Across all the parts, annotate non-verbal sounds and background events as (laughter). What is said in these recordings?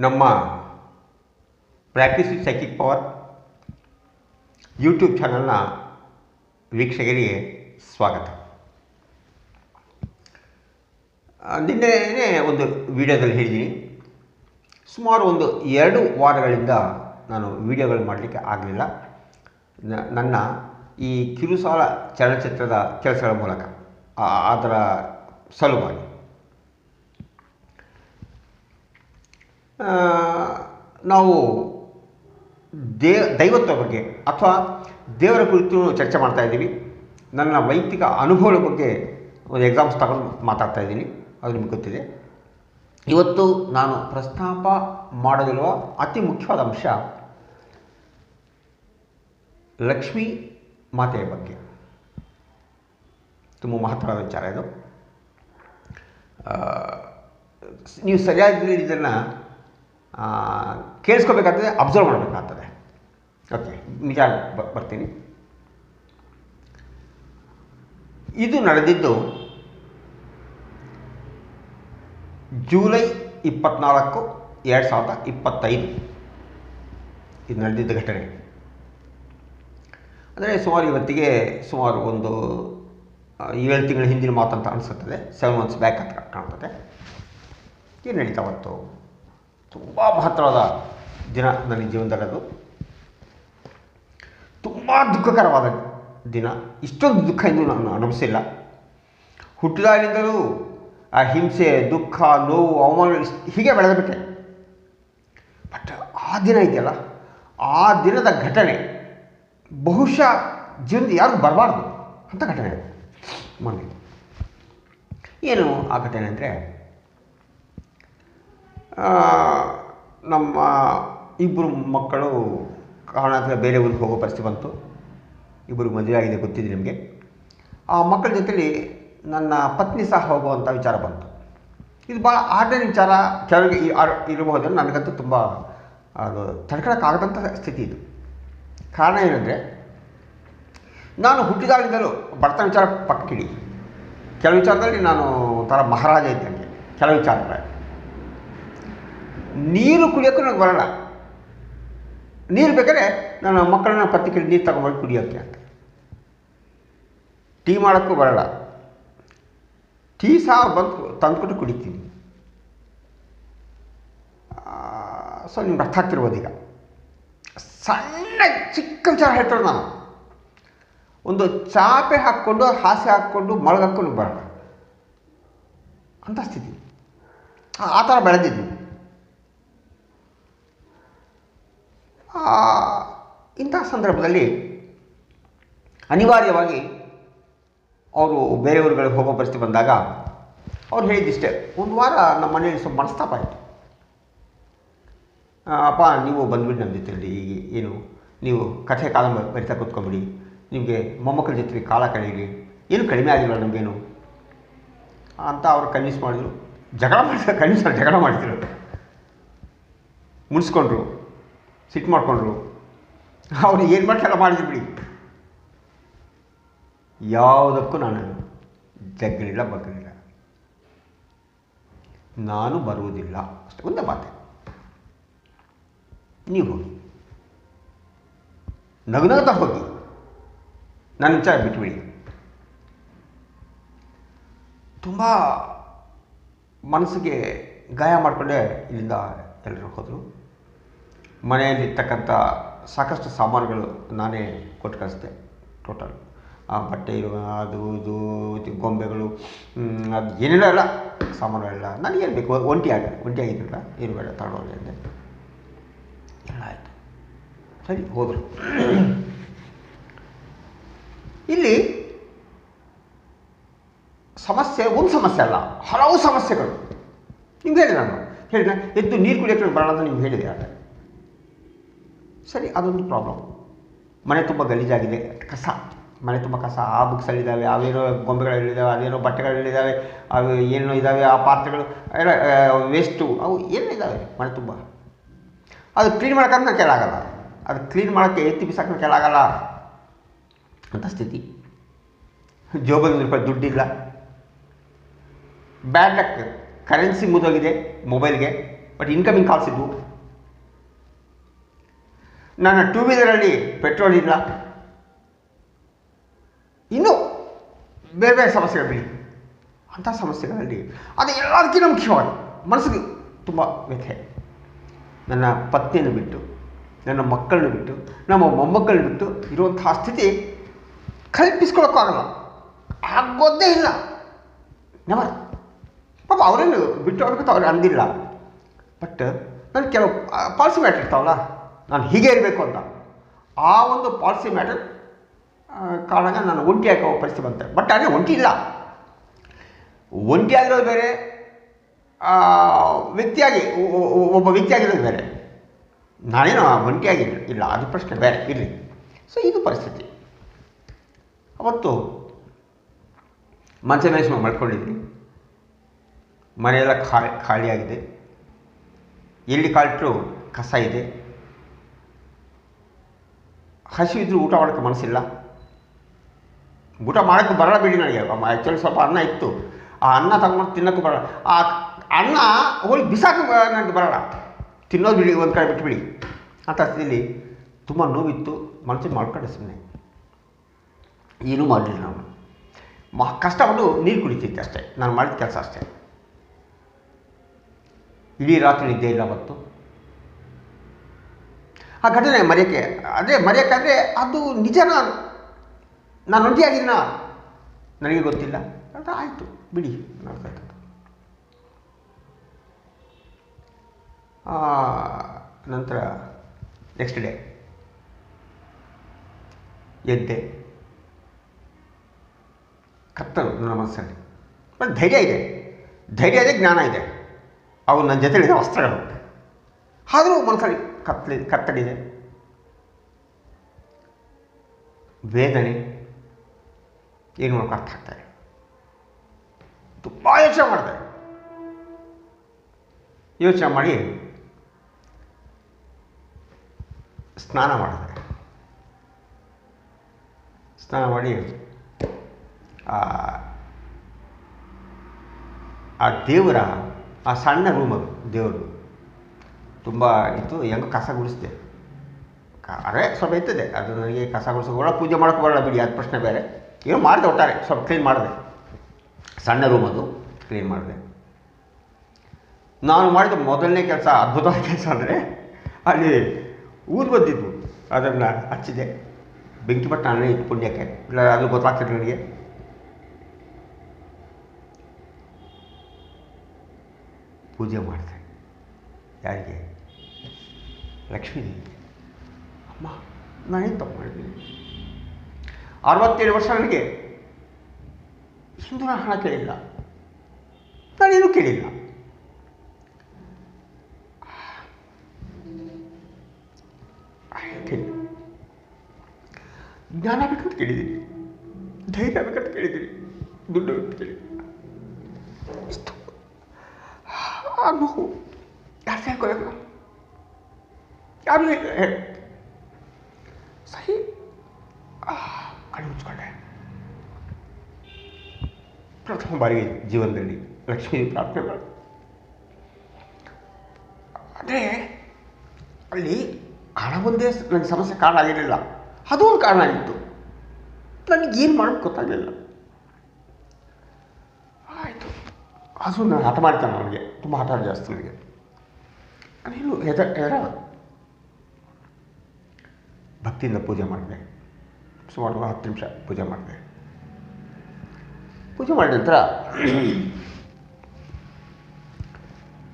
ನಮ್ಮ practice psychic power YouTube ಚಾನಲ್ನ ವೀಕ್ಷಕರಿಗೆ ಸ್ವಾಗತ. ನಿನ್ನೆ ಒಂದು ವಿಡಿಯೋದಲ್ಲಿ ಹೇಳಿದ್ದೀನಿ. ಸುಮಾರು ಒಂದು ಎರಡು ವಾರಗಳಿಂದ ನಾನು ವಿಡಿಯೋಗಳು ಮಾಡಲಿಕ್ಕೆ ಆಗಲಿಲ್ಲ. ನನ್ನ ಈ ಕಿರುಸಾಲ ಚಲನಚಿತ್ರದ ಕೆಲಸಗಳ ಮೂಲಕ ಅದರ ಸಲುವಾಗಿ ಆ, ನಾವು ದೇ, ದೈವತ್ವ ಬಗ್ಗೆ ಅಥವಾ ದೇವರ ಕುರಿತು ಚರ್ಚೆ ಮಾಡ್ತಾ ಇದ್ದೀವಿ. ನನ್ನ ವೈಯಕ್ತಿಕ ಅನುಭವಗಳ ಬಗ್ಗೆ ಒಂದು ಎಕ್ಸಾಮ್ಸ್ ತಗೊಂಡು ಮಾತಾಡ್ತಾ ಇದ್ದೀನಿ. ಅದು ನಿಮಗೆ ಗೊತ್ತಿದೆ. ಇವತ್ತು ನಾನು ಪ್ರಸ್ತಾಪ ಮಾಡಲಿರುವ ಅತಿ ಮುಖ್ಯವಾದ ಅಂಶ ಲಕ್ಷ್ಮೀ ಮಾತೆಯ ಬಗ್ಗೆ. ತುಂಬ ಮಹತ್ವದ ವಿಚಾರ ಇದು. ನೀವು ಸರಿಯಾಗಿ ಇದನ್ನು ಕೇಳಿಸ್ಕೋಬೇಕಾಗ್ತದೆ ಅಬ್ಸರ್ವ್ ಮಾಡಬೇಕಾಗ್ತದೆ. ಓಕೆ ನಿಜ ಬರ್ತೀನಿ. ಇದು ನಡೆದಿದ್ದು ಜೂಲೈ ಇಪ್ಪತ್ನಾಲ್ಕು ಎರಡು ಸಾವಿರದ ಇಪ್ಪತ್ತೈದು. ಇದು ನಡೆದಿದ್ದ ಘಟನೆ. ಅಂದರೆ ಸುಮಾರು ಇವತ್ತಿಗೆ ಸುಮಾರು ಒಂದು ಏಳು ತಿಂಗಳ ಹಿಂದಿನ ಮಾತಂತ ಅನಿಸುತ್ತದೆ. ಸೆವೆನ್ ಮಂತ್ಸ್ ಬ್ಯಾಕ್ ಅಂತ ಕಾಣ್ತದೆ. ಏನು ನಡೀತಾ ತುಂಬ ಮಹತ್ತರವಾದ ದಿನ ನನ್ನ ಜೀವನದಲ್ಲಿ ಅದು ತುಂಬ ದುಃಖಕರವಾದ ದಿನ. ಇಷ್ಟೊಂದು ದುಃಖ ಎಂದು ನಾನು ಅನುಭವಿಸಿಲ್ಲ. ಹುಟ್ಟಿದಾಗಿನಿಂದಲೂ ಆ ಹಿಂಸೆ, ದುಃಖ, ನೋವು, ಅವಮಾನ ಹೀಗೆ ಬೆಳೆದ್ಬಿಟ್ಟೆ. ಬಟ್ ಆ ದಿನ ಇದೆಯಲ್ಲ, ಆ ದಿನದ ಘಟನೆ ಬಹುಶಃ ಜೀವನದ ಯಾರು ಬರಬಾರ್ದು ಅಂತ ಘಟನೆ. ಮನೆ ಮೊನ್ನೆ ಏನು ಆ ಘಟನೆ ಅಂದರೆ ನಮ್ಮ ಇಬ್ಬರು ಮಕ್ಕಳು ಕಾರಣಾಂತರ ಬೇರೆ ಊರಿಗೆ ಹೋಗೋ ಪರಿಸ್ಥಿತಿ ಬಂತು. ಇಬ್ಬರು ಮದುವೆ ಆಗಿದೆ ಗೊತ್ತಿದೆ ನಿಮಗೆ. ಆ ಮಕ್ಕಳ ಜೊತೇಲಿ ನನ್ನ ಪತ್ನಿ ಸಹ ಹೋಗುವಂಥ ವಿಚಾರ ಬಂತು. ಇದು ಭಾಳ ಆರ್ಡರ್ ವಿಚಾರ ಕೆಲವರಿಗೆ ಇರಬಹುದು ನನಗಂತೂ ತುಂಬ, ಅದು ತಡ್ಕೊಳಕ್ಕಾಗದಂಥ ಸ್ಥಿತಿ ಇದು. ಕಾರಣ ಏನಂದರೆ, ನಾನು ಹುಟ್ಟಿದಾಗಿದ್ದರೂ ಬಡತನ ವಿಚಾರ ಪಕ್ಕಿಡಿ ಕೆಲವು ವಿಚಾರದಲ್ಲಿ ನಾನು ಒಂಥರ ಮಹಾರಾಜ ಇದ್ದಂಗೆ. ಕೆಲವು ವಿಚಾರಗಳ. ನೀರು ಕುಡಿಯೋಕ್ಕೂ ನನಗೆ ಬರೋಲ್ಲ. ನೀರು ಬೇಕಾದ್ರೆ ನಾನು ಮಕ್ಕಳನ್ನ ಕೇಳಿ ನೀರು ತಗೊಂಡ್ಬಂದು ಕುಡಿಯೋಕ್ಕೆ ಅಂತ. ಟೀ ಮಾಡೋಕ್ಕೂ ಬರೋಲ್ಲ. ಟೀ ಸಹ ಬಂದು ತಂದುಕೊಟ್ಟು ಕುಡಿತೀನಿ. ಸೊ ನಿಮ್ಗೆ ಅರ್ಥ ಆಗ್ತಿರ್ಬೋದು ಈಗ. ಸಣ್ಣ ಚಿಕ್ಕ ವಿಚಾರ ಹೇಳ್ತಾರೆ ನಾನು. ಒಂದು ಚಾಪೆ ಹಾಕ್ಕೊಂಡು, ಹಾಸೆ ಹಾಕ್ಕೊಂಡು ಮಳಗಕ್ಕೊಂಡು ಬರೋಣ ಅಂತ ಸ್ಥಿತಿ. ಆ- ಥರ ಬೆಳೆದಿದ್ವಿ ಇಂತಹ ಸಂದರ್ಭದಲ್ಲಿ ಅನಿವಾರ್ಯವಾಗಿ ಅವರು ಬೇರೆ ಊರುಗಳಿಗೆ ಹೋಗೋ ಪರಿಸ್ಥಿತಿ ಬಂದಾಗ ಅವ್ರು ಹೇಳಿದ್ದಿಷ್ಟೇ, ಒಂದು ವಾರ ನಮ್ಮ ಮನೆಯಲ್ಲಿ ಸ್ವಲ್ಪ ಮನಸ್ತಾಪ ಆಯಿತು. ಅಪ್ಪ, ನೀವು ಬಂದ್ಬಿಟ್ಟು ನಮ್ಮ ಜೊತೆಯಲ್ಲಿ ಈಗ ಏನು, ನೀವು ಕಥೆ ಕಾಲ ಬರಿತಾ ಕೂತ್ಕೊಂಬಿಡಿ ನಿಮಗೆ ಮೊಮ್ಮಕ್ಕಳ ಜೊತೆಗೆ ಕಾಲ ಕಳೀರಿ ಏನು ಕಡಿಮೆ ಆಗಿಲ್ಲ ನಮಗೇನು? ಅಂತ ಅವರು ಕನ್ವಿನ್ಸ್ ಮಾಡಿದ್ರು. ಜಗಳ ಮಾಡಿದ್ರು ಕನ್ವಿನ್ಸ್ ಜಗಳ ಮಾಡಿದ್ರು ಮುನ್ಸ್ಕೊಂಡ್ರು. ಸಿಟ್ಟು ಮಾಡಿಕೊಂಡ್ರು. ಅವ್ರು ಏನು ಮಾಡ್ತಾರ ಮಾಡಿದ್ರು ಬಿಡಿ. ಯಾವುದಕ್ಕೂ ನಾನು ಜಗ್ಗಲಿಲ್ಲ ಬಗ್ಗಲಿಲ್ಲ ನಾನು ಬರುವುದಿಲ್ಲ. ಅಷ್ಟೇ, ಒಂದೇ ಮಾತೆ. ನೀವು ಹೋಗಿ. ಹೋಗಿ. ನನ್ನ ವಿಚಾರ ಬಿಟ್ಬಿಡಿ. ತುಂಬ ಮನಸ್ಸಿಗೆ ಗಾಯ ಮಾಡಿಕೊಂಡೇ ಇಲ್ಲಿಂದ ಎಲ್ಲರೂ ಹೋದರು. ಮನೆಯಲ್ಲಿರ್ತಕ್ಕಂಥ ಸಾಕಷ್ಟು ಸಾಮಾನುಗಳು ನಾನೇ ಕೊಟ್ಟು ಕಳಿಸ್ದೆ ಟೋಟಲ್ ಆ ಬಟ್ಟೆ ಇರುವ, ಅದು ಇದು ಗೊಂಬೆಗಳು ಅದು ಏನೇನೋ ಎಲ್ಲ ಸಾಮಾನುಗಳೆಲ್ಲ ನನಗೇನು ಬೇಕು? ಒಂಟಿ ಆಗ, ಒಂಟಿ ಆಗಿದ್ದಿಲ್ಲ ಏನು ಬೇಡ ತಗೊಂಡೋಗಿ ಅಂದೆ. ಎಲ್ಲ ಆಯಿತು. ಸರಿ, ಹೋದರು. ಇಲ್ಲಿ ಸಮಸ್ಯೆ, ಒಂದು ಸಮಸ್ಯೆ ಅಲ್ಲ, ಹಲವು ಸಮಸ್ಯೆಗಳು. ನಿಮ್ಗೆ ಹೇಳಿದೆ ನಾನು. ಹೇಳಿದೆ ಎದ್ದು ನೀರು ಕುಡಿಯೋಕ್ಕೆ ಬರೋಣ ಅಂತ ನೀವು ಹೇಳಿದೆ ಆಗ. ಸರಿ, ಅದೊಂದು ಪ್ರಾಬ್ಲಮ್ ಮನೆ ತುಂಬ ಗಲೀಜಾಗಿದೆ. ಕಸ. ಮನೆ ತುಂಬ ಕಸ. ಆ ಬುಕ್ಸಲ್ಲಿದ್ದಾವೆ ಅವೇನೋ ಗೊಂಬೆಗಳಲ್ಲಿದ್ದಾವೆ ಅದೇನೋ ಬಟ್ಟೆಗಳಲ್ಲಿದ್ದಾವೆ ಅವು ಏನೋ ಇದ್ದಾವೆ ಆ ಪಾತ್ರೆಗಳು, ಎಲ್ಲ ವೇಸ್ಟು ಅವು ಏನೋ ಇದ್ದಾವೆ ಮನೆ ತುಂಬ. ಅದು ಕ್ಲೀನ್ ಮಾಡೋಕ್ಕಂತ ನನ್ನ ಕೈಲಾಗಲ್ಲ ಅದು ಕ್ಲೀನ್ ಮಾಡೋಕ್ಕೆ ಎತ್ತಿ ಬಿಸಾಕ ಕೈಲಾಗಲ್ಲ ಅಂತ ಸ್ಥಿತಿ. ಜೋಬಲ್ಲಿ ಒಂದು ರೂಪಾಯಿ ದುಡ್ಡಿಲ್ಲ ಬ್ಯಾಡ್ ಲಕ್ ಕರೆನ್ಸಿ ಮುದೋಗಿದೆ ಮೊಬೈಲ್ಗೆ ಬಟ್ ಇನ್ಕಮಿಂಗ್ ಕಾಲ್ಸ್ ನನ್ನ ಟೂ ವೀಲರಲ್ಲಿ ಪೆಟ್ರೋಲ್ ಇಲ್ಲ. ಇನ್ನೂ ಬೇರೆ ಬೇರೆ ಸಮಸ್ಯೆಗಳು ಬಿಡಿ ಅಂಥ ಸಮಸ್ಯೆಗಳಲ್ಲಿ. ಅದು ಎಲ್ಲದಕ್ಕಿಂತ ಮುಖ್ಯವಾಗಿ ಮನಸ್ಸಿಗೆ ತುಂಬ ವ್ಯಥೆ. ನನ್ನ ಪತ್ನಿಯನ್ನು ಬಿಟ್ಟು, ನನ್ನ ಮಕ್ಕಳನ್ನು ಬಿಟ್ಟು, ನಮ್ಮ ಮೊಮ್ಮಕ್ಕಳನ್ನ ಬಿಟ್ಟು ಇರುವಂತಹ ಸ್ಥಿತಿ ಕಲ್ಪಿಸ್ಕೊಳ್ಳೋಕ್ಕಾಗಲ್ಲ ಆಗೋದೇ ಇಲ್ಲ. ನೆವರ್ ಪಾಪ ಅವರೇನು ಬಿಟ್ಟು ಹೋಗ್ಬೇಕು ಅವ್ರು ಅಂದಿಲ್ಲ. ಬಟ್ ನಾನು ಕೆಲವು ಪಾಲಿಸಿ ಮ್ಯಾಟ್ರ್ ಇರ್ತಾವಲ್ಲ? ನಾನು ಹೀಗೆ ಇರಬೇಕು ಅಂತ. ಆ ಒಂದು ಪಾಲಿಸಿ ಮ್ಯಾಟರ್ ಕಾರಣ ನಾನು ಒಂಟಿ ಹಾಕೋ ಪರಿಸ್ಥಿತಿ ಬಂತೆ. ಬಟ್ ಅದೇ ಒಂಟಿ ಇಲ್ಲ. ಒಂಟಿ ಆಗಿರೋದು ಬೇರೆ ವ್ಯಕ್ತಿಯಾಗಿ ಒಬ್ಬ ವ್ಯಕ್ತಿಯಾಗಿರೋದು ಬೇರೆ. ನಾನೇನು ಒಂಟಿಯಾಗಿ ಇಲ್ಲ ಅದು ಪ್ರಶ್ನೆ ಬೇರೆ, ಇರಲಿ. ಸೊ ಇದು ಪರಿಸ್ಥಿತಿ. ಅವತ್ತು ಮಂಚ ಮೇಸ್ ಮಾಡ್ಕೊಂಡಿದ್ವಿ. ಮನೆಯೆಲ್ಲ ಖಾಲಿ ಖಾಲಿಯಾಗಿದೆ. ಎಲ್ಲಿ ಕಾಲಿಟ್ರು ಕಸ ಇದೆ. ಹಸಿವಿದ್ರು ಊಟ ಮಾಡೋಕ್ಕೆ ಮನಸ್ಸಿಲ್ಲ. ಊಟ ಮಾಡೋಕ್ಕೆ ಬರಲ್ಲ ಬಿಡಿ ನನಗೆ. ಆ್ಯಕ್ಚುಲಿ ಸ್ವಲ್ಪ ಅನ್ನ ಇತ್ತು. ಆ ಅನ್ನ ತಗೊಂಡು ತಿನ್ನೋಕ್ಕೂ ಬರಲ್ಲ. ಆ ಅನ್ನ ಹೋಗಿ ಬಿಸಾಕ ನನಗೆ ಬರಲ್ಲ. ತಿನ್ನೋದು ಬಿಡಿ, ಒಂದು ಕಡೆ ಬಿಟ್ಬಿಡಿ. ಅಂತ ಸ್ಥಿತಿಲಿ ತುಂಬ ನೋವಿತ್ತು. ಮನಸ್ಸಿಗೆ ಮಾಡ್ಕೊಂಡೆ ಸುಮ್ಮನೆ ಏನೂ ಮಾಡಲಿಲ್ಲ ನಾನು. ಮ, ಕಷ್ಟಪಟ್ಟು ನೀರು ಕುಡಿತಿದ್ದೆ ಅಷ್ಟೇ. ನಾನು ಮಾಡಿದ ಕೆಲಸ ಅಷ್ಟೇ. ಇಡೀ ರಾತ್ರಿ ನಿದ್ದೆ ಇಲ್ಲ ಅವತ್ತು. ಆ ಘಟನೆ ಮರೆಯೋಕ್ಕೆ ಅದೇ ಮರೆಯೋಕ್ಕಾದರೆ ಅದು ನಿಜನ? ನಾನು ಒಂಟಿಯಾಗಿದ್ದೀನ ನನಗೆ ಗೊತ್ತಿಲ್ಲ. ಅಂತ ಆಯಿತು, ಬಿಡಿ ಮಾಡ್ತಾಯಿತ್ತು ನಂತರ ನೆಕ್ಸ್ಟ್ ಡೇ ಎದ್ದೆ. ಕತ್ತಲು ನನ್ನ ಮನಸ್ಸಲ್ಲಿ. ಬಟ್ ಧೈರ್ಯ ಇದೆ. ಧೈರ್ಯ ಇದೆ, ಜ್ಞಾನ ಇದೆ. ಅವು ನನ್ನ ಜೊತೆಲಿದೆ ವಸ್ತ್ರಗಳು ಆದರೂ ಮನಸ್ಸಲ್ಲಿ ಕತ್ತಲಿ, ಕತ್ತಲಿದೆ. ವೇದನೆ ಏನು ಮಾಡೋಕೆ ಅರ್ಥ ಆಗ್ತಾರೆ ತುಂಬ ಯೋಚನೆ ಮಾಡಿದೆ. ಯೋಚನೆ ಮಾಡಿ ಸ್ನಾನ ಮಾಡಿದೆ. ಸ್ನಾನ ಮಾಡಿ, ಆ ದೇವರ, ಆ ಸಣ್ಣ ರೂಮ್ ಅದು ದೇವರು ತುಂಬ ಇತ್ತು, ಹೆಂಗೆ ಕಸ ಗುಡಿಸಿದೆ. ಅದೇ ಸ್ವಲ್ಪ ಇರ್ತದೆ ಅದು ನನಗೆ ಕಸ ಗುಡಿಸೋ ಒಳ ಪೂಜೆ ಮಾಡೋಕೆ ಬರೋಲ್ಲ ಬಿಡಿ, ಅದು ಪ್ರಶ್ನೆ ಬೇರೆ. ಏನು ಮಾಡಿದೆ ಒಟ್ಟಾರೆ, ಸ್ವಲ್ಪ ಕ್ಲೀನ್ ಮಾಡಿದೆ. ಸಣ್ಣ ರೂಮ್ ಅದು ಕ್ಲೀನ್ ಮಾಡಿದೆ. ನಾನು ಮಾಡಿದ ಮೊದಲನೇ ಕೆಲಸ, ಅದ್ಭುತವಾದ ಕೆಲಸ ಅಂದರೆ, ಅಲ್ಲಿ ಊರು ಬಂದಿದ್ದು ಅದನ್ನು ಹಚ್ಚಿದೆ. ಬೆಂಕಿ ನಾನೇ ಇತ್ತು ಪುಣ್ಯಕ್ಕೆ, ಇಲ್ಲ, ಅದು ಗೊತ್ತಾಗ್ತದೆ ನನಗೆ. ಪೂಜೆ ಮಾಡಿದೆ. ಯಾರಿಗೆ? ಲಕ್ಷ್ಮೀ ಅಮ್ಮ ನಾನೇನು ತಪ್ಪು ಮಾಡಿದ್ದೀನಿ ಅರವತ್ತೇಳು ವರ್ಷ ನನಗೆ ಸಿಂಧೂರ ಹಣ ಕೇಳಿಲ್ಲ ನಾನೇನು ಕೇಳಿಲ್ಲ ಕೇಳಿ ಜ್ಞಾನ ಬೇಕಂತ ಕೇಳಿದ್ದೀನಿ ಧೈರ್ಯ ಬೇಕಂತ ಕೇಳಿದ್ದೀನಿ ದುಡ್ಡು ಬೇಕಂತ ಕೇಳಿದ್ದೀನಿ ಇಷ್ಟು ಆ ನೋವು ಯಾರು ಹೇಳಿ. ಸರಿ ಕಣ್ಣು ಮುಚ್ಕೊಂಡೆ. ಪ್ರಥಮ ಬಾರಿಗೆ ಜೀವನದಲ್ಲಿ ಲಕ್ಷ್ಮೀ ಪ್ರಾರ್ಥನೆ ಮಾಡಿ. ಅದೇ, ಅಲ್ಲಿ ಹಣ ಒಂದೇ ನನಗೆ ಸಮಸ್ಯೆ ಕಾರಣ ಆಗಿರಲಿಲ್ಲ. ಅದು ಒಂದು ಕಾರಣ ಆಗಿತ್ತು. ನನಗೆ ಏನು ಮಾಡೋಕ್ಕೆ ಗೊತ್ತಾಗಲಿಲ್ಲ. ಆಯಿತು. ಅದು ನಾನು ಹಠ ಮಾಡ್ತಾನೆ ಅವನಿಗೆ. ತುಂಬ ಹಠ ಜಾಸ್ತಿ ನನಗೆ ಅದೇನು ಹೆದ ಹೆದರ ಭಕ್ತಿಯಿಂದ ಪೂಜೆ ಮಾಡಿದೆ. ಸುಮಾರು ಹತ್ತು ನಿಮಿಷ ಪೂಜೆ ಮಾಡಿದೆ. ಪೂಜೆ ಮಾಡಿದ ನಂತರ (clears throat)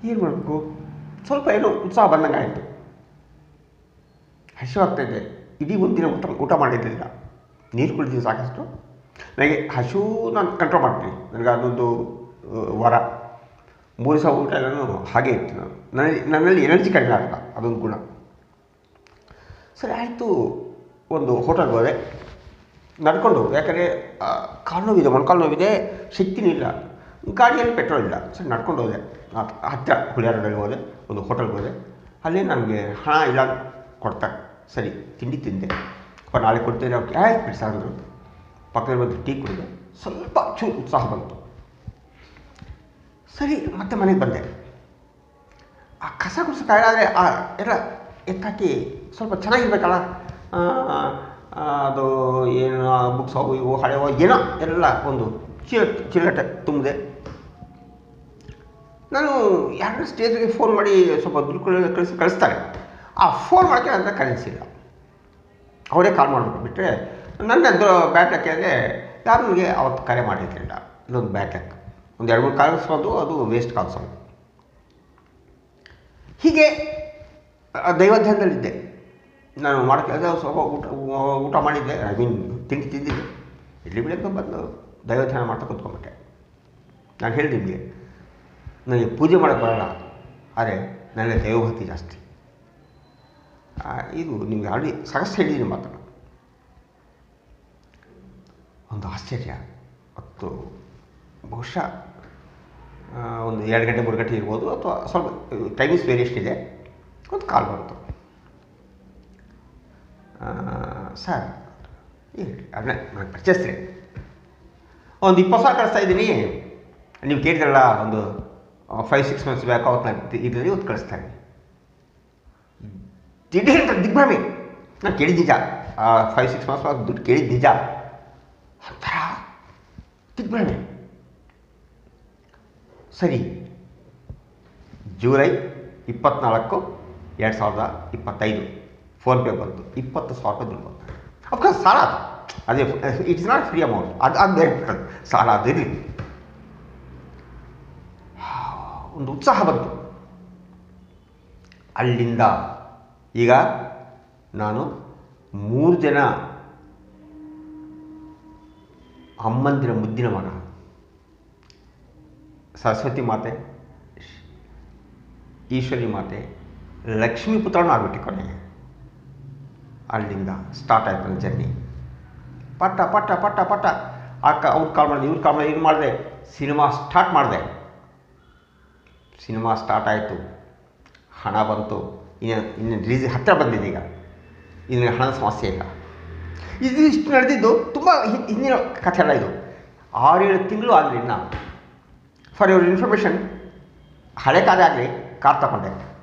ಏನು ಮಾಡಬೇಕು? ಸ್ವಲ್ಪ ಏನೋ ಉತ್ಸಾಹ ಬಂದಂಗೆ ಆಯಿತು. ಹಸಿವಾಗ್ತಾಯಿದೆ ಇಡೀ ಒಂದಿನ ಊಟ ಊಟ ಮಾಡಿರಲಿಲ್ಲ. ನೀರು ಕುಡಿದಿದ್ದು ಸಾಕಷ್ಟು. ನನಗೆ ಹಸು ನಾನು ಕಂಟ್ರೋಲ್ ಮಾಡ್ತೀನಿ. ನನಗೆ ಅದೊಂದು ವರ. ಮೂರು ಸಾವಿರ ಊಟ ಎಲ್ಲನೂ ಹಾಗೆ ಇತ್ತು. ನಾನು ನನಗೆ ನನ್ನಲ್ಲಿ ಎನರ್ಜಿ ಕಡಿಮೆ ಆಗಲ್ಲ. ಅದೊಂದು ಗುಣ. ಸರಿ, ಆಯಿತು. ಒಂದು ಹೋಟೆಲ್ಗೆ ಹೋದೆ. ನಡ್ಕೊಂಡು ಹೋದೆ. ಯಾಕಂದರೆ ಕಾಲು ನೋವಿದೆ ಮೊಣಕಾಲು ನೋವಿದೆ ಶಕ್ತಿನೂ ಇಲ್ಲ ಗಾಡಿಯಲ್ಲಿ ಪೆಟ್ರೋಲ್ ಇಲ್ಲ. ಸರಿ, ನಡ್ಕೊಂಡು ಹೋದೆ. ಹತ್ತಿರ ಹುಳಿಯಾರಡಲ್ಲಿ ಹೋದೆ. ಒಂದು ಹೋಟೆಲ್ಗೆ ಹೋದೆ. ಅಲ್ಲಿ ನನಗೆ ಹಣ ಇಲ್ಲ ಕೊಡ್ತಾರೆ. ಸರಿ, ತಿಂಡಿ ತಿಂದೆ. ಅಪ್ಪ, ನಾಳೆ ಕೊಡ್ತೀನಿ. ಅವ್ರಿಗೆ ಆಯ್ತು ಬಿಡಿ ಪಕ್ಕದಲ್ಲಿ ಬಂದು ಟೀ ಕುಡಿದೆ. ಸ್ವಲ್ಪ ಚೂರು ಉತ್ಸಾಹ ಬಂತು. ಸರಿ, ಮತ್ತೆ ಮನೆಗೆ ಬಂದೆ. ಆ, ಕಸ ಆದರೆ, ಆ, ಎಲ್ಲ ಎತ್ತಾಕಿ ಸ್ವಲ್ಪ ಚೆನ್ನಾಗಿರ್ಬೇಕಲ್ಲ? ಅದು ಏನು ಬುಕ್ಸ್ ಅವು ಇವು ಹಳೆವು ಏನೋ ಎಲ್ಲ ಒಂದು ಚೀಲ ಚಿಲ್ಲಟೆ ತುಂಬಿದೆ. ನಾನು ಯಾರನ್ನ ಸ್ಟೇಜ್ಗೆ ಫೋನ್ ಮಾಡಿ ಸ್ವಲ್ಪ ದುಡ್ಡು ಕಳಿಸಿ ಕಳಿಸ್ತಾರೆ. ಆ ಫೋನ್ ಮಾಡೋಕ್ಕೆ ನನ್ನ ಕರೆನ್ಸಿ ಇಲ್ಲ ಅವರೇ ಕಾಲ್ ಮಾಡಿಬಿಟ್ಟು ಬಿಟ್ಟರೆ ನನ್ನ ಬ್ಯಾಟ್ ಅಂದರೆ ಯಾರು ನನಗೆ ಅವತ್ತು ಕರೆ ಮಾಡಿರಲಿಲ್ಲ ಇನ್ನೊಂದು ಬ್ಯಾಟ್ ಒಂದು ಎರಡು ಮೂರು ಕಾಲ್ಸ್ ಬಂದು ಅದು ವೇಸ್ಟ್ ಕಾಲ್ಸ್ ಹೀಗೆ ದೈವಧ್ಯಾನದಲ್ಲಿದ್ದೆ. ನಾನು ಮಾಡೋ ಕೆಲಸ ಸ್ವಲ್ಪ ಊಟ ಊಟ ಮಾಡಿದ್ದೆ. ಐ ಮೀನ್ ತಿಂಡಿ ತಿಂದಿದ್ದೆ. ಇಲ್ಲಿ ಬೆಳಗ್ಗೆ ಬಂದು ದೈವಧ್ಯಾನ ಮಾಡ್ತಾ ಕೂತ್ಕೊಂಡ್ಬಿಟ್ಟೆ. ನಾನು ಹೇಳಿದೆ ನಿಮಗೆ ನನಗೆ ಪೂಜೆ ಮಾಡೋಕ್ಕೆ ಬರಲ್ಲ. ಆದರೆ ನನಗೆ ದೈವಭಕ್ತಿ ಜಾಸ್ತಿ. ಇದು ನಿಮಗೆ ಆಲ್ರೆಡಿ ಸಾಕಷ್ಟು ಹೇಳಿದ್ದೀನಿ ಮಾತನ್ನು. ಒಂದು ಆಶ್ಚರ್ಯ. ಮತ್ತು ಬಹುಶಃ ಒಂದು ಎರಡು ಗಂಟೆ ಮೂರು ಗಂಟೆ ಇರ್ಬೋದು ಅಥವಾ ಸ್ವಲ್ಪ ಟೈಮಿಂಗ್ಸ್ ವೇರಿಯೇಷನ್ ಇದೆ. ಒಂದು ಕಾಲ್ ಬಂತು ಆ, ಸರ್ ಹೇಳಿ ಅದನ್ನ ನನಗೆ ಪರಿಚಯಿಸ್ರಿ ಒಂದು ಇಪ್ಪತ್ತು ಸಾವಿರ ಕಳಿಸ್ತಾ ಇದ್ದೀನಿ. ನೀವು ಕೇಳಿದ್ರಲ್ಲ, ಒಂದು ಫೈವ್ ಸಿಕ್ಸ್ ಮಂತ್ಸ್ ಬ್ಯಾಕ್ ಅವತ್ತು ನಾನು ಇದರಲ್ಲಿ ಇವತ್ತು ಕಳಿಸ್ತಾ ಇದ್ದೀನಿ. ಅಂತ ದಿಗ್ಭ್ರಮೆ. ನಾನು ಕೇಳಿದ್ದು ನಿಜ. ಫೈವ್ ಸಿಕ್ಸ್ ಮಂತ್ಸ್ ದುಡ್ಡು ಕೇಳಿದ್ದು ನಿಜ. ಒಂಥರ ದಿಗ್ಭ್ರಮೆ. ಸರಿ. ಜುಲೈ ಇಪ್ಪತ್ನಾಲ್ಕು, ಎರಡು ಸಾವಿರದ ಇಪ್ಪತ್ತೈದು. ಫೋನ್ಪೇ ಬಂತು, ಇಪ್ಪತ್ತು ಸಾವಿರ ರೂಪಾಯಿ ದುಡ್ಡು ಬಂತು. ಅಫ್ಕೋರ್ಸ್ ಸಾಲ ಅದು. ಅದೇ ಇಟ್ಸ್ ನಾಟ್ ಫ್ರೀ ಅಮೌಂಟ್ ಅದು ಅದು ಹೇಳ್ಬಿಟ್ಟು ಸಾಲ ಅದು ಇರಲಿ. ಒಂದು ಉತ್ಸಾಹ ಬಂತು. ಅಲ್ಲಿಂದ ಈಗ ನಾನು ಮೂರು ಜನ ಅಮ್ಮಂದಿರ ಮುದ್ದಿನ ಮಗ. ಸರಸ್ವತಿ ಮಾತೆ, ಈಶ್ವರಿ ಮಾತೆ, ಲಕ್ಷ್ಮೀ ಪುತ್ರನೂ ಆಗ್ಬಿಟ್ಟು ಕೊನೆಗೆ ಅಲ್ಲಿಂದ ಸ್ಟಾರ್ಟ್ ಆಯಿತು ನನ್ನ ಜರ್ನಿ ಪಟ್ಟ ಪಟ್ಟ ಪಟ್ಟ ಪಟ್ಟ. ಅಕ್ಕ, ಅವ್ರು ಕಾಲ್ ಮಾಡಿದೆ, ಇವ್ರು ಕಾಲ್ ಮಾಡಿದೆ ಇವ್ರು ಮಾಡಿದೆ. ಸಿನಿಮಾ ಸ್ಟಾರ್ಟ್ ಮಾಡಿದೆ. ಸಿನಿಮಾ ಸ್ಟಾರ್ಟ್ ಆಯಿತು. ಹಣ ಬಂತು. ಇನ್ನು ಇನ್ನು ರಿಲೀಸ್ ಹತ್ತಿರ ಬಂದಿದೆ ಈಗ. ಇನ್ನು ಹಣದ ಸಮಸ್ಯೆ ಇಲ್ಲ. ಇದು ಇಷ್ಟು ನಡೆದಿದ್ದು ತುಂಬ ಹಿಂದಿನ ಕಥೆ ಅಲ್ಲ ಇದು. ಆರೇಳು ತಿಂಗಳು ಆಗಲಿ ಇನ್ನು. ಫಾರ್ ಯುವರ್ ಇನ್ಫಾರ್ಮೇಷನ್ ಹಳೆ ಕಾಲ ಆಗಲಿ, ಕಾರ್ ತಗೊಂಡೆ.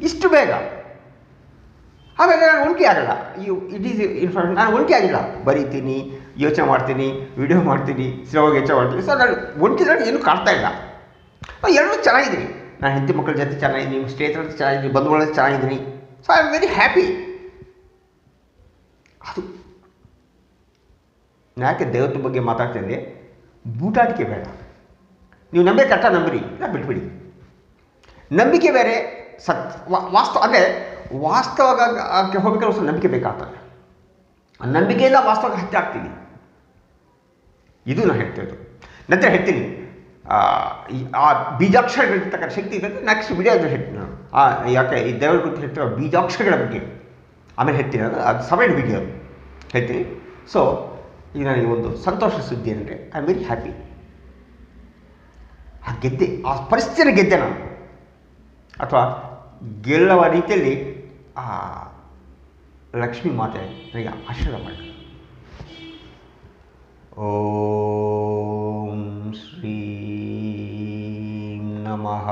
ಇಷ್ಟು ಬೇಗ. ಆಮೇಲೆ ನಾನು ಒಂಟಿ ಆಗಲ್ಲ. ಯು ಇಟ್ ಈಸ್ ಇನ್ಫಾರ್ಮೇಷನ್ ನಾನು ಒಂಟಿ ಆಗಿಲ್ಲ. ಬರೀತೀನಿ, ಯೋಚನೆ ಮಾಡ್ತೀನಿ ವಿಡಿಯೋ ಮಾಡ್ತೀನಿ ಸಿನಿಮಾಗೆ ಯೋಚನೆ ಮಾಡ್ತೀನಿ. ಸೊ ನಾನು ಒಂಟಿದ್ರಲ್ಲಿ ಏನೂ ಕಾಡ್ತಾ ಇಲ್ಲ. ಎರಡೂ ಚೆನ್ನಾಗಿದ್ದೀನಿ. ನಾನು ಹೆಂಡತಿ ಮಕ್ಕಳ ಜೊತೆ ಚೆನ್ನಾಗಿದ್ದೀನಿ ಸ್ನೇಹಿತರ ಜೊತೆ ಚೆನ್ನಾಗಿದ್ದೀನಿ, ಬಂಧುಗಳ ಚೆನ್ನಾಗಿದ್ದೀನಿ. So I am very happy ಅದು ನಾನು ಯಾಕೆ ದೇವತೆ ಬಗ್ಗೆ ಮಾತಾಡ್ತಿದ್ದೆ ಬೂಟಾಟಿಕೆ ಬೇಡ. ನೀವು ನಂಬಿಕೆ ಕಟ್ಟ ನಂಬಿರಿ. ಇಲ್ಲ, ಬಿಟ್ಬಿಡಿ. ನಂಬಿಕೆ ಬೇರೆ ಸತ್ ವಾಸ್ತವ ಅಂದರೆ ವಾಸ್ತವಕ್ಕೆ ಹೋಗಬೇಕಾದ್ರೆ ಸ್ವಲ್ಪ ನಂಬಿಕೆ ಬೇಕಾಗ್ತದೆ. ಆ ನಂಬಿಕೆಯಿಂದ ವಾಸ್ತವಕ್ಕೆ ಹತ್ಯೆ ಆಗ್ತೀವಿ ಇದು ನಾನು ಹೇಳ್ತಿರೋದು ನಂತರ ಹೇಳ್ತೀನಿ. ಆ, ಬೀಜಾಕ್ಷರಗಳಿರ್ತಕ್ಕಂಥ ಶಕ್ತಿ ಇದೆ ನೆಕ್ಸ್ಟ್ ವಿಡಿಯೋದಲ್ಲಿ ಹೇಳ್ತೀನಿ ನಾನು. ಆ ಯಾಕೆ ಈ ದೇವರ ಕುರಿತು ಹೇಳ್ತಿರೋ ಬೀಜಾಕ್ಷರಗಳ ಬಗ್ಗೆ. ಆಮೇಲೆ ಹೇಳ್ತೀನಿ ಅದು ಅದು ಸಪರೇಟ್ ವಿಡಿಯೋ ಹೇಳ್ತೀನಿ. ಸೊ ಈಗ ನನಗೆ ಒಂದು ಸಂತೋಷ ಸುದ್ದಿ ಏನಂದರೆ ಐ ಆಮ್ ವೆರಿ ಹ್ಯಾಪಿ ಆ ಗೆದ್ದೆ ಆ ಪರಿಸ್ಥಿತಿಯನ್ನು ಗೆದ್ದೆ ನಾನು. ಅಥವಾ ಗೆಲ್ಲುವ ರೀತಿಯಲ್ಲಿ ಆ ಲಕ್ಷ್ಮೀ ಮಾತೆ ನನಗೆ ಆಶೀರ್ವಾದ ಮಾಡಿ ಓಂ ಶ್ರೀ ನಮಃ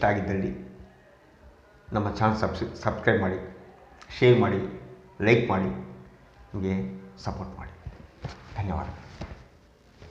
ಇಷ್ಟ ಆಗಿದ್ದಲ್ಲಿ ನಮ್ಮ ಚಾನಲ್ ಸಬ್ಸ್ ಸಬ್ಸ್ಕ್ರೈಬ್ ಮಾಡಿ ಶೇರ್ ಮಾಡಿ ಲೈಕ್ ಮಾಡಿ ನಮಗೆ ಸಪೋರ್ಟ್ ಮಾಡಿ